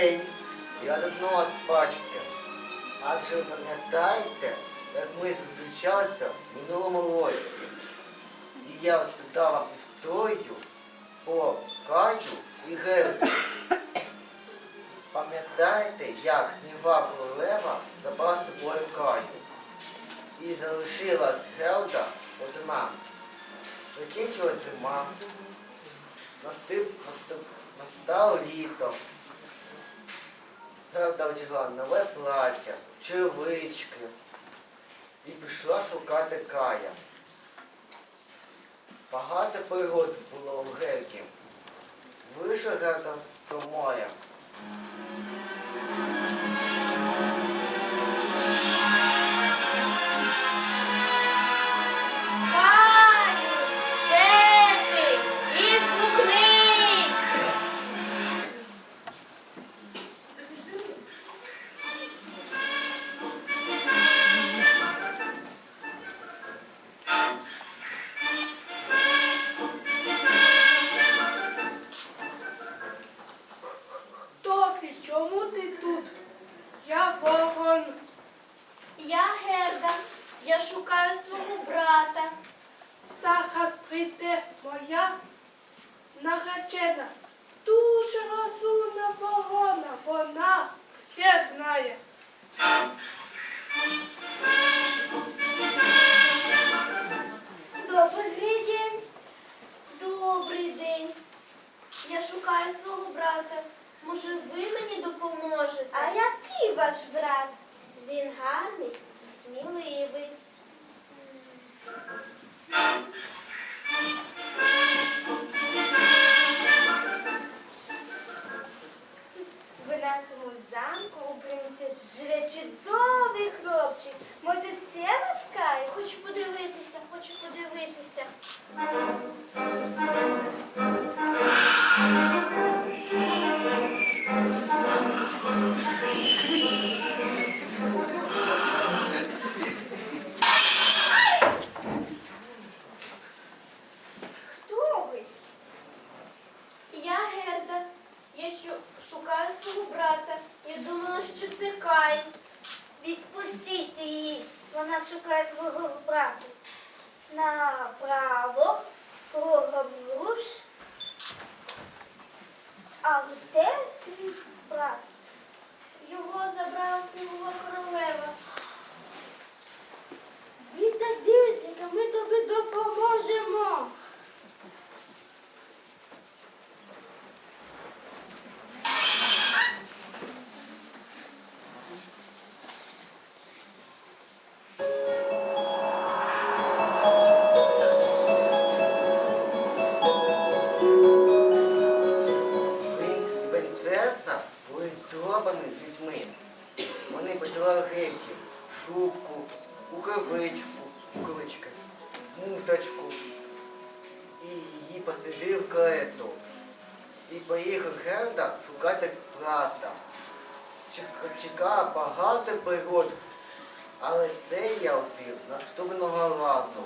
день. Я знову бачити. Адже ви пам'ятаєте, як ми зустрічалися в минулому році. І я вам історію по Каю і Герду. Пам'ятаєте, як снігова королева забрала собою Каю? І залишилась Гелда одна. Закінчилась зима. Наступ, настало літо. Гелда одягла нове плаття, чевички і пішла шукати Кая. Багато пригод було в Герді. Вийшла до моря. Я шукаю свого брата. Зараз прийде моя наречена. Дуже розумна ворона. Вона все знає. Добрий день. Добрий день. Я шукаю свого брата. Може, ви мені допоможете? А який ваш брат? Він гарний, сміливий. Нашому замку у принцес живе чудовий хлопчик. Може, це наш Кай? Хочу подивитися, хочу подивитися. Хто ви? Я Герда. Я що шукаю свого брата. Я думала, що це Кай. Відпустіть її. Вона шукає свого брата. Направо, руш. А де свій брат? Геть, шубку, рукавичку, рукавички, муфточку. І її посадили в карету. І поїхав Герда шукати брата. Чек- Чекала багато пригод, але це я успів наступного разу.